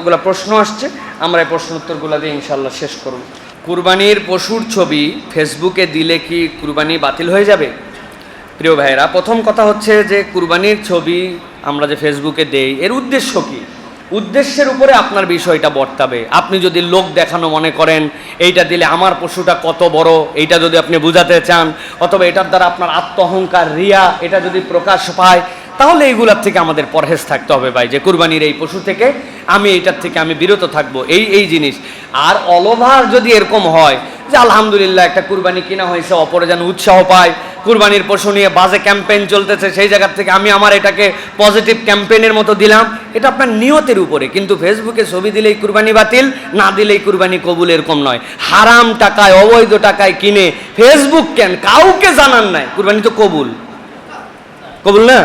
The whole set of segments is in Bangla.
কতগুলো প্রশ্ন আসছে, আমরা এই প্রশ্ন উত্তরগুলো দিয়ে ইনশাল্লাহ শেষ করব। কুরবানির পশুর ছবি ফেসবুকে দিলে কি কুরবানি বাতিল হয়ে যাবে? প্রিয় ভাইয়েরা, প্রথম কথা হচ্ছে যে কুরবানির ছবি আমরা যে ফেসবুকে দেই, এর উদ্দেশ্য কি? উদ্দেশ্যের উপরে আপনার বিষয়টা বর্তাবে। আপনি যদি লোক দেখানো মনে করেন, এইটা দিলে আমার পশুটা কত বড়, এইটা যদি আপনি বুঝাতে চান, অথবা এটার দ্বারা আপনার আত্ম অহংকার রিয়া, এটা যদি প্রকাশ পায় তাহলে এইগুলার থেকে আমাদের পরহেজ থাকতে হবে ভাই, যে কুরবানির এই পশু থেকে আমি এইটার থেকে আমি বিরত থাকব, এই এই জিনিস। আর অলভার যদি এরকম হয় যে আলহামদুলিল্লাহ একটা কুরবানি কিনা হয়েছে, অপরে যেন উৎসাহ পায়, কুরবানির পশু নিয়ে বাজে ক্যাম্পেইন চলতেছে, সেই জায়গার থেকে আমি আমার এটাকে পজিটিভ ক্যাম্পেইনের মতো দিলাম, এটা আপনার নিয়তের উপরে। কিন্তু ফেসবুকে ছবি দিলেই কুরবানি বাতিল, না দিলেই কুরবানি কবুল এরকম নয়। হারাম টাকায়, অবৈধ টাকায় কিনে ফেসবুক কেন? কাউকে জানান নাই, কুরবানি তো কবুল। কবুল না?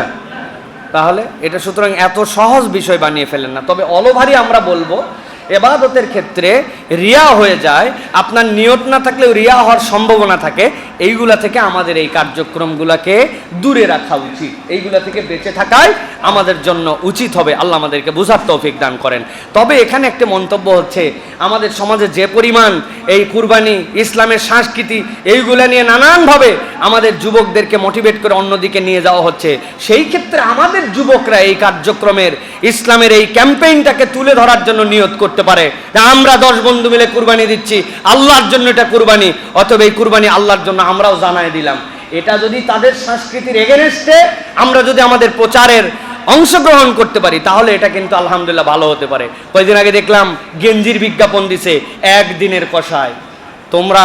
তাহলে এটা সুতরাং এত সহজ বিষয় বানিয়ে ফেলেন না। তবে অলভারই আমরা বলব এবাদতের ক্ষেত্রে রিয়া হয়ে যায়। আপনার নিয়ত না থাকলেও রিয়া হওয়ার সম্ভাবনা থাকে। এইগুলা থেকে আমাদের এই কার্যক্রমগুলোকে দূরে রাখা উচিত। এইগুলা থেকে বেঁচে থাকাই আমাদের জন্য উচিত হবে। আল্লাহ আমাদেরকে বুঝার তৌফিক দান করেন। তবে এখানে একটা মন্তব্য হচ্ছে, আমাদের সমাজে যে পরিমাণ এই কুরবানি, ইসলামের সংস্কৃতি, এইগুলা নিয়ে নানানভাবে আমাদের যুবকদেরকে মোটিভেট করে অন্যদিকে নিয়ে যাওয়া হচ্ছে। সেই ক্ষেত্রে আমাদের যুবকরা এই কার্যক্রমের, ইসলামের এই ক্যাম্পেইনটাকে তুলে ধরার জন্য নিয়ত করতে পারে। আমরা দশ বন্ধু মিলে কুরবানি দিচ্ছি, আল্লাহর জন্য এটা কুরবানি, অথবা এই কুরবানি আল্লাহর জন্য আমরাও জানাই দিলাম। এটা যদি তাদের সংস্কৃতির এগেনস্টে আমরা যদি আমাদের প্রচারের অংশগ্রহণ করতে পারি, তাহলে এটা কিন্তু আলহামদুলিল্লাহ ভালো হতে পারে। কয়েকদিন আগে দেখলাম গেঞ্জির বিজ্ঞাপন দিছে একদিনের কষায়। তোমরা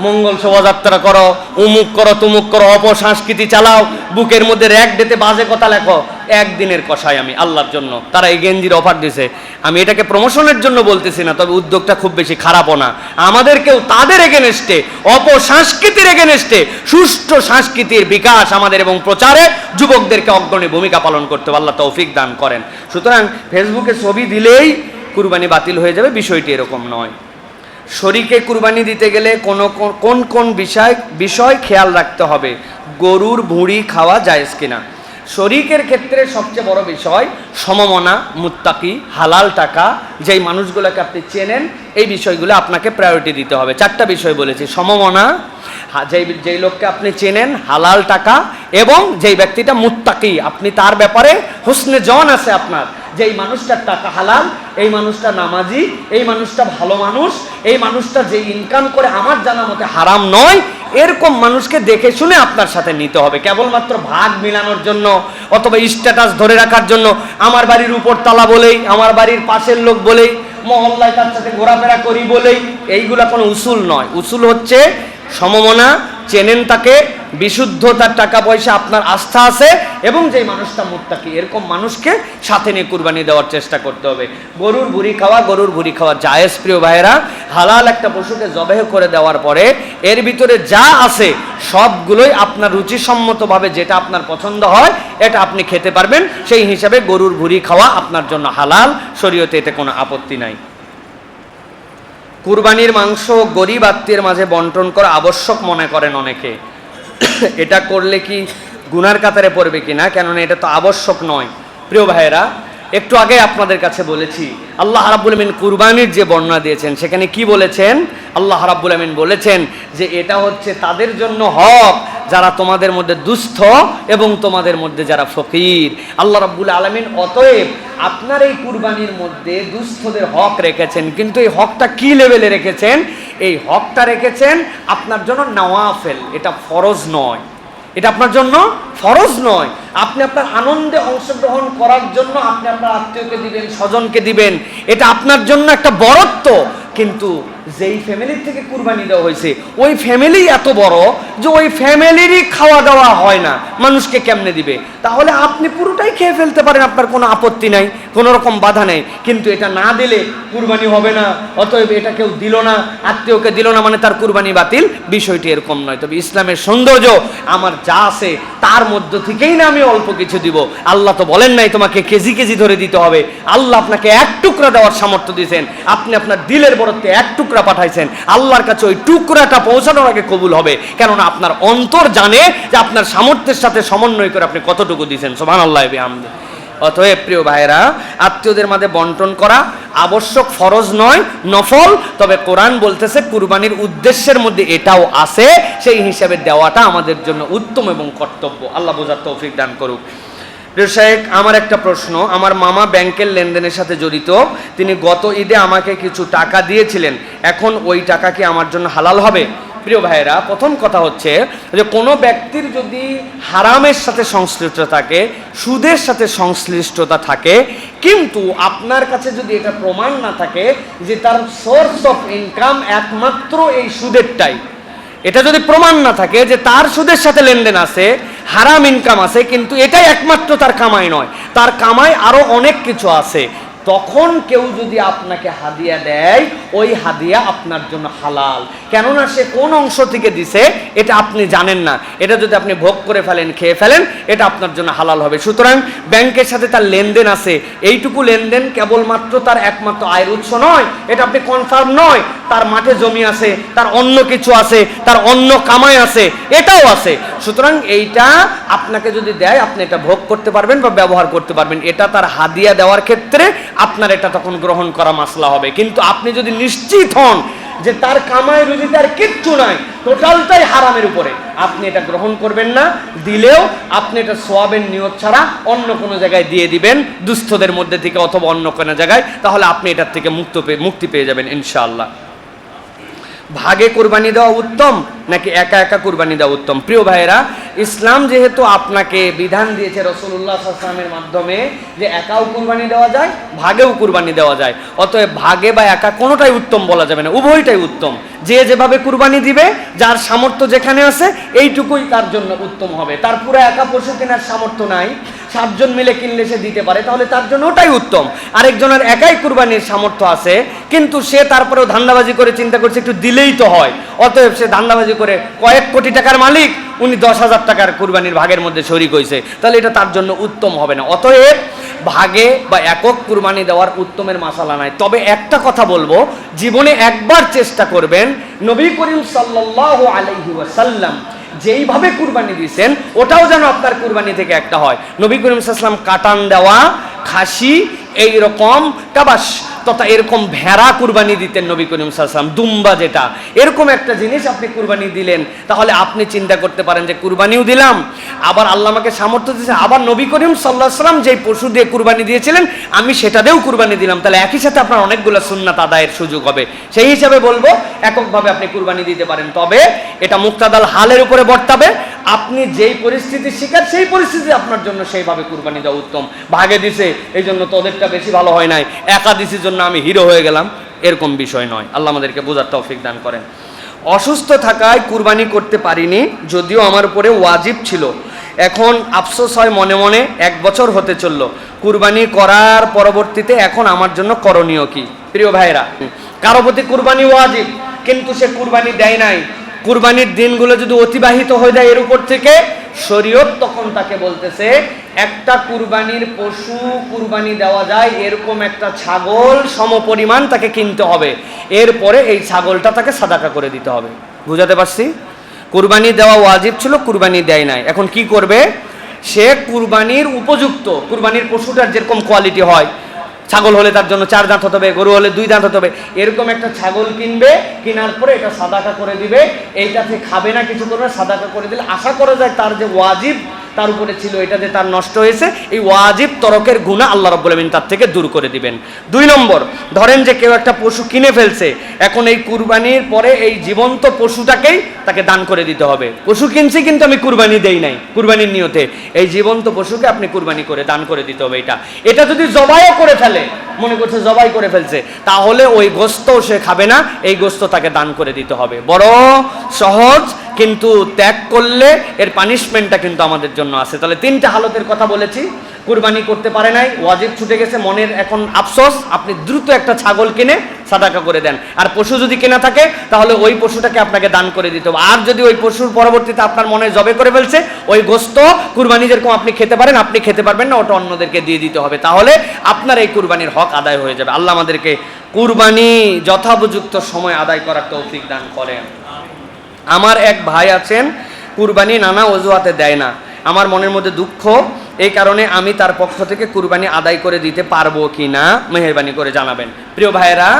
মঙ্গল শোভাযাত্রা করো, উমুক করো, তুমুক করো, অপসংস্কৃতি চালাও, বুকের মধ্যে র্যাক ডেতে বাজে কথা লেখো একদিনের কষায় আমি আল্লাহর জন্য। তারা এই গেঞ্জির অফার দিছে। আমি এটাকে প্রমোশনের জন্য বলতেছি না, তবে উদ্যোগটা খুব বেশি খারাপও না। আমাদেরকেও তাদের এগেনেস্টে অপসংস্কৃতির এগেনেস্টে সুষ্ঠু সংস্কৃতির বিকাশ আমাদের এবং প্রচারে যুবকদেরকে অগ্রণী ভূমিকা পালন করতে আল্লাহ তৌফিক দান করেন। সুতরাং ফেসবুকে ছবি দিলেই কুরবানি বাতিল হয়ে যাবে, বিষয়টি এরকম নয়। শরীকে কুরবানি দিতে গেলে কোন কোন কোন বিষয় বিষয় খেয়াল রাখতে হবে। গরুর ভুঁড়ি খাওয়া জায়েজ কিনা? শরিকের ক্ষেত্রে সবচেয়ে বড় বিষয় সমমনা, মুত্তাকি, হালাল টাকা। যেই মানুষগুলোকে আপনি চেনেন, এই বিষয়গুলো আপনাকে প্রায়োরিটি দিতে হবে। চারটা বিষয় বলেছি, সমমনা যেই যেই লোককে আপনি চেনেন, হালাল টাকা, এবং যেই ব্যক্তিটা মুত্তাকি, আপনি তার ব্যাপারে হুসনে জন আছে আপনার। যে এই মানুষটার টাকা হালাল, এই মানুষটা নামাজি, এই মানুষটা ভালো মানুষ, এই মানুষটা যে ইনকাম করে আমার জানা মতে হারাম নয় এরকম মানুষকে দেখে শুনে আপনার সাথে নিতে হবে। কেবলমাত্র ভাগ মিলানোর জন্য অথবা স্ট্যাটাস ধরে রাখার জন্য আমার বাড়ির উপর তালা বলেই, আমার বাড়ির পাশের লোক বলেই, মহল্লায় তার সাথে ঘোরাফেরা করি বলেই, এইগুলো কোনো উসুল নয়। উসুল হচ্ছে সমমনা, চেনেন তাকে বিশুদ্ধ তার টাকা পয়সা আপনার আস্থা আছে এবং যেই মানুষটা মুত্তাকি, এরকম মানুষকে সাথে নিয়ে কুরবানি দেওয়ার চেষ্টা করতে হবে। গরুর ভুড়ি খাওয়া, গরুর ভুড়ি খাওয়া জায়েজ, প্রিয় ভাইয়েরা। হালাল একটা পশুকে জবেহ করে দেওয়ার পরে এর ভিতরে যা আছে সবগুলোই আপনার রুচিসম্মতভাবে যেটা আপনার পছন্দ হয়, এটা আপনি খেতে পারবেন। সেই হিসাবে গরুর ভুড়ি খাওয়া আপনার জন্য হালাল, শরীয়তে এতে কোনো আপত্তি নাই। কুরবানির মাংস গরিব আত্মীয়ের মাঝে বন্টন করা আবশ্যক মনে করেন অনেকে। এটা করলে কি গুনার কাতারে পড়বে কি না কেননা এটা তো আবশ্যক নয়। প্রিয় ভাইয়েরা, একটু আগে আপনাদের কাছে বলেছি, আল্লাহ রাব্বুল আমিন কুরবানির যে বর্ণনা দিয়েছেন, সেখানে কি বলেছেন? আল্লাহ রাব্বুল আমিন বলেছেন যে এটা হচ্ছে তাদের জন্য হক। যারা তোমাদের মধ্যে দুস্থ এবং তোমাদের মধ্যে যারা ফকির। আল্লাহ রাব্বুল আলামিন অতএব আপনার এই কুরবানির মধ্যে দুস্থদের হক রেখেছেন। কিন্তু এই হকটা কি লেভেলে রেখেছেন? এই হকটা রেখেছেন আপনার জন্য নওয়াফেল। এটা ফরজ নয়। এটা আপনার জন্য ফরজ নয়। আপনি আপনার আনন্দে অংশগ্রহণ করার জন্য আপনি আপনার আত্মীয়কে দিবেন, স্বজনকে দিবেন। এটা আপনার জন্য একটা বরত্ব। কিন্তু যেই ফ্যামিলির থেকে কুরবানি দেওয়া হয়েছে, ওই ফ্যামিলি এত বড় যে ওই ফ্যামিলিরই খাওয়া দাওয়া হয় না, মানুষকে কেমনে দিবে? তাহলে আপনি পুরোটাই খেয়ে ফেলতে পারেন, আপনার কোনো আপত্তি নাই, কোনো রকম বাধা নেই। কিন্তু এটা না দিলে কুরবানি হবে না, অতএব এটা কেউ দিল না, আত্মীয়কে দিল না মানে তার কুরবানি বাতিল, বিষয়টি এরকম নয়। তবে ইসলামের সৌন্দর্য আমার যা আছে, তার মধ্য থেকেই না আমি অল্প কিছু দিব। আল্লাহ তো বলেন নাই তোমাকে কেজি কেজি ধরে দিতে হবে। আল্লাহ আপনাকে এক টুকরা দেওয়ার সামর্থ্য দিয়েছেন। আপনি আপনার দিলের বরত্বে এক টুকরা পাঠাইছেন। আল্লাহর কাছে ওই টুকরাটা পৌঁছানোর আগে কবুল হবে। কেননা আপনার অন্তর জানে যে আপনার সামর্থ্যের সাথে সমন্বয় করে আপনি কতটুকু দিয়েছেন সোমান আল্লাহ আমদে অতএব প্রিয় ভাইরা আত্মীয়দের মাঝে বন্টন করা আবশ্যক ফরজ নয়, নফল। তবে কোরআন বলতেছে, কুরবানির উদ্দেশ্যের মধ্যে এটাও আছে। সেই হিসাবে দেওয়াটা আমাদের জন্য উত্তম এবং কর্তব্য। আল্লাহ বোঝার তৌফিক দান করুক। প্রিয় আমার একটা প্রশ্ন। আমার মামা ব্যাংকের লেনদেনের সাথে জড়িত। তিনি গত ঈদে আমাকে কিছু টাকা দিয়েছিলেন। এখন ওই টাকা কি আমার জন্য হালাল হবে? প্রিয় ভাইয়েরা, প্রথম কথা হচ্ছে যে কোনো ব্যক্তির যদি হারামের সাথে সংশ্লিষ্ট থাকে, সুদের সাথে সংশ্লিষ্টতা থাকে, কিন্তু আপনার কাছে যদি এটা প্রমাণ না থাকে যে তার সোর্স অফ ইনকাম একমাত্র এই সুদেরটাই, এটা যদি প্রমাণ না থাকে যে তার সুদের সাথে লেনদেন আছে হারাম ইনকাম আছে, কিন্তু এটাই একমাত্র তার কামাই নয়। তার কামাই আরও অনেক কিছু আছে। তখন কেউ যদি আপনাকে হাদিয়া দেয়, ওই হাদিয়া আপনার জন্য হালাল। কেননা সে কোন অংশ থেকে দিছে, এটা আপনি জানেন না। এটা যদি আপনি ভোগ করে ফেলেন, খেয়ে ফেলেন, এটা আপনার জন্য হালাল হবে। সুতরাং ব্যাংকের সাথে তার লেনদেন আছে। এইটুকু লেনদেন কেবলমাত্র তার একমাত্র আয়ের উৎস নয়, এটা আপনি কনফার্ম নয়। তার মাঠে জমি আছে, তার অন্য কিছু আছে, তার অন্য কামাই আছে, এটাও আছে। সুতরাং এইটা আপনাকে যদি দেয়, আপনি এটা ভোগ করতে পারবেন বা ব্যবহার করতে পারবেন। এটা তার হাদিয়া দেওয়ার ক্ষেত্রে আপনার এটা তখন গ্রহণ করা মাসলা হবে। কিন্তু আপনি যদি নিশ্চিত হন যে তার কামায় রুজিতে আর কিচ্ছু নাই, টোটালটাই হারামের উপরে, আপনি এটা গ্রহণ করবেন না, দিলেও আপনি এটা সোয়াবের নিয়ত ছাড়া অন্য কোনো জায়গায় দিয়ে দিবেন, দুস্থদের মধ্যে থেকে অথবা অন্য কোনো জায়গায়, তাহলে আপনি এটার থেকে মুক্ত পেয়ে মুক্তি পেয়ে যাবেন ইনশাআল্লাহ। ভাগে কোরবানি দেওয়া উত্তম নাকি একা একা কুরবানি দেওয়া উত্তম? প্রিয় ভাইয়েরা, ইসলাম যেহেতু আপনাকে বিধান দিয়েছে আসলামের মাধ্যমে যে একাও কুরবানি দেওয়া যায়, ভাগেও কুরবানি দেওয়া যায়। অতএব ভাগে বা একা কোনোটাই উত্তম বলা যাবে না, উভয়টাই উত্তম। যে যেভাবে কুরবানি দিবে, যার সামর্থ্য যেখানে আছে, এইটুকুই তার জন্য উত্তম হবে। তার পুরো একা পশু কেনার সামর্থ্য নাই। সাতজন মিলে কিনলে সে দিতে পারে, তাহলে তার জন্য ওটাই উত্তম। আরেকজনের একাই কুরবানির সামর্থ্য আছে, কিন্তু সে তারপরেও ধান্দাবাজি করে চিন্তা করছে, একটু দিলেই তো হয়। অতএব সে ধান্দাবাজি করে কয়েক কোটি টাকার মালিক, উনি দশ হাজার টাকার কুরবানির ভাগের মধ্যে শরিক হয়েছে তাহলে এটা তার জন্য উত্তম হবে না। অতএব ভাগে বা একক কুরবানি দেওয়ার উত্তমের মাসালা নাই। তবে একটা কথা বলব, জীবনে একবার চেষ্টা করবেন, নবী করিম আলাইহি ওয়াসাল্লাম যেইভাবে কুরবানি দিয়েছেন, ওটাও যেন আপনার কুরবানি থেকে একটা হয়। নবী করিম সাল্লাম কাটান দেওয়া, খাসি এই রকম কাবাস। তথা এরকম ভেড়া কুরবানি দিতেন নবী করিম সাল্লাম দুম্বা যেটা। এরকম একটা জিনিস আপনি কুরবানি দিলেন, তাহলে আপনি চিন্তা করতে পারেন যে কুরবানিও দিলাম, আবার আল্লাহ আমাকে সামর্থ্য দিয়েছে আবার নবী করিম সাল্লাহ সাল্লাম যেই পশু দিয়ে কুরবানি দিয়েছিলেন, আমি সেটা দিয়েও কুরবানি দিলাম। তাহলে একই সাথে আপনার অনেকগুলো সুন্নাত আদায়ের সুযোগ হবে। সেই হিসাবে বলব, এককভাবে আপনি কুরবানি দিতে পারেন। তবে এটা মুক্তাদাল হালের উপরে বর্তাবে আপনি যেই পরিস্থিতির শিকার, সেই পরিস্থিতি আপনার জন্য সেইভাবে কুরবানি দেওয়া উত্তম। ভাগে দিছে, এই জন্য তোদেরটা বেশি ভালো হয় নাই। একা দিছির জন্য আমি হিরো হয়ে গেলাম, এরকম বিষয় নয়। আল্লাহ আমাদেরকে বোঝার তৌফিক দান করেন। অসুস্থ থাকায় কুরবানি করতে পারিনি, যদিও আমার উপরে ওয়াজিব ছিল। এখন আফসোস হয় মনে মনে, এক বছর হতে চলল। কুরবানি করার পরবর্তীতে এখন আমার জন্য করণীয় কি? প্রিয় ভাইরা কারও প্রতি কুরবানি ওয়াজিব, কিন্তু সে কুরবানি দেয় নাই। কুরবানির দিনগুলো যদি অতিবাহিত হয়ে যায় এর উপর থেকে, শরীয়ত তখন তাকে বলতেছে, একটা কুরবানির পশু কুরবানি দেওয়া যায়, এরকম একটা ছাগল সমপরিমাণ তাকে কিনতে হবে। এরপরে এই ছাগলটা তাকে সাদাকা করে দিতে হবে। বুঝাতে পারছি? কুরবানি দেওয়া ওয়াজিব ছিল, কুরবানি দেয় নাই। এখন কি করবে? সে কুরবানির উপযুক্ত, কুরবানির পশুটার যেরকম কোয়ালিটি হয় ছাগল হলে তার জন্য চার দাঁত হতে হবে, গরু হলে দুই দাঁত হতে হবে। এরকম একটা ছাগল কিনবে, কেনার পরে এটা সাদাকা করে দিবে। এইটাতে খাবে না কিছু করবে, সাদাকা করে দিলে আশা করা যায় তার যে ওয়াজিব তার উপরে ছিল এটাতে তার নষ্ট হয়েছে, এই ওয়াজিব তরকের গুণা আল্লাহ রব্বুল আমিন তার থেকে দূর করে দিবেন। দুই নম্বর, ধরেন যে কেউ একটা পশু কিনে ফেলছে, এখন এই কুরবানির পরে এই জীবন্ত পশুটাকেই তাকে দান করে দিতে হবে। পশু কিনছি কিন্তু আমি কুরবানি দেই নাই, কুরবানির নিয়তে। এই জীবন্ত পশুকে আপনি কুরবানি করে, দান করে দিতে হবে এটা। এটা যদি জবাইও করে ফেলে, মনে করছে জবাই করে ফেলছে, তাহলে ওই গোস্ত সে খাবে না, এই গোস্ত তাকে দান করে দিতে হবে। বড়, সহজ কিন্তু ত্যাগ করলে এর পানিশমেন্টটা কিন্তু আমাদের জন্য আছে। তাহলে তিনটা হালতের কথা বলেছি। কুরবানি করতে পারে নাই, ওয়াজিব ছুটে গেছে, মনের এখন আফসোস, আপনি দ্রুত একটা ছাগল কিনে সাদাকা করে দেন। আর পশু যদি কেনা থাকে, তাহলে ওই পশুটাকে আপনাকে দান করে দিতে হবে। আর যদি ওই পশুর পরবর্তীতে আপনার মনে জবে করে ফেলছে, ওই গোস্ত কুরবানি যেরকম আপনি খেতে পারেন, আপনি খেতে পারবেন না, ওটা অন্যদেরকে দিয়ে দিতে হবে। তাহলে আপনার এই কুরবানির হক আদায় হয়ে যাবে। আল্লাহ আমাদেরকে কুরবানি যথাপযুক্ত সময় আদায় করার তৌফিক দান করেন। আমার এক ভাই আছেন, কুরবানি নানা অজুহাতে দেয় না। আমার মনের মধ্যে দুঃখ, এই কারণে আমি তার পক্ষ থেকে কুরবানি আদায় করে দিতে পারব কি না মেহরবানি করে জানাবেন। প্রিয় ভাইয়েরা,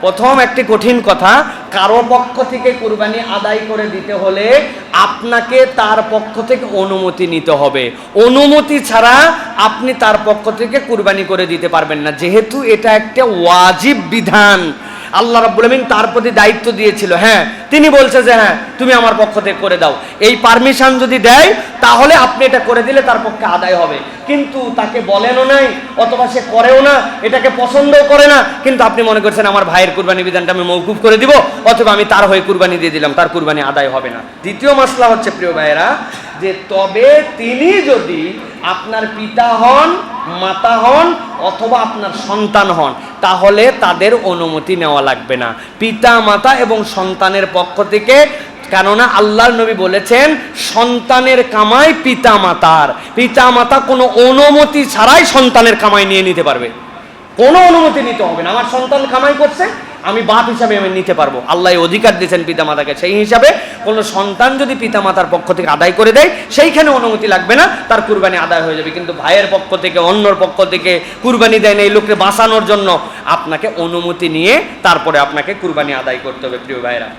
প্রথম একটি কঠিন কথা, কারও পক্ষ থেকে কুরবানি আদায় করে দিতে হলে আপনাকে তার পক্ষ থেকে অনুমতি নিতে হবে। অনুমতি ছাড়া আপনি তার পক্ষ থেকে কুরবানি করে দিতে পারবেন না। যেহেতু এটা একটা ওয়াজিব বিধান আল্লাহ রাব্বুল তার প্রতি দায়িত্ব দিয়েছিল। হ্যাঁ তিনি বলছে যে হ্যাঁ তুমি আমার পক্ষ থেকে করে দাও। এই পারমিশন যদি দেয়, তাহলে আপনি এটা করে দিলে তার পক্ষে আদায় হবে। কিন্তু তাকে বলেনও নাই, অথবা সে করেও না, এটাকে পছন্দও করে না। কিন্তু আপনি মনে করছেন, আমার ভাইয়ের কুরবানি বিধানটা আমি মৌকুফ করে দিব, অথবা আমি তার হয়ে কুরবানি দিয়ে দিলাম, তার কুরবানি আদায় হবে না। দ্বিতীয় মশলা হচ্ছে, প্রিয় ভাইয়েরা যে তবে তিনি যদি আপনার পিতা হন, মাতা হন, অথবা আপনার সন্তান হন, তাহলে তাদের অনুমতি নেওয়া লাগবে না। পিতা, মাতা এবং সন্তানের পক্ষ থেকে, কেননা আল্লাহর নবী বলেছেন, সন্তানের কামাই পিতা, মাতার। পিতা, মাতা কোনো অনুমতি ছাড়াই সন্তানের কামাই নিয়ে নিতে পারবে। কোনো অনুমতি নিতে হবে না। আমার সন্তান কামাই করছে আমি বাপ হিসাবে আমি নিতে পারব। আল্লাহ অধিকার দিয়েছেন পিতামাতাকে। সেই হিসাবে কোনো সন্তান যদি পিতামাতার পক্ষ থেকে আদায় করে দেয়, সেইখানে অনুমতি লাগবে না, তার কুরবানি আদায় হয়ে যাবে। কিন্তু ভাইয়ের পক্ষ থেকে, অন্যর পক্ষ থেকে কুরবানি দেয় না, এই লোককে বাঁচানোর জন্য আপনাকে অনুমতি নিয়ে তারপরে আপনাকে কুরবানি আদায় করতে হবে, প্রিয় ভাইয়েরা।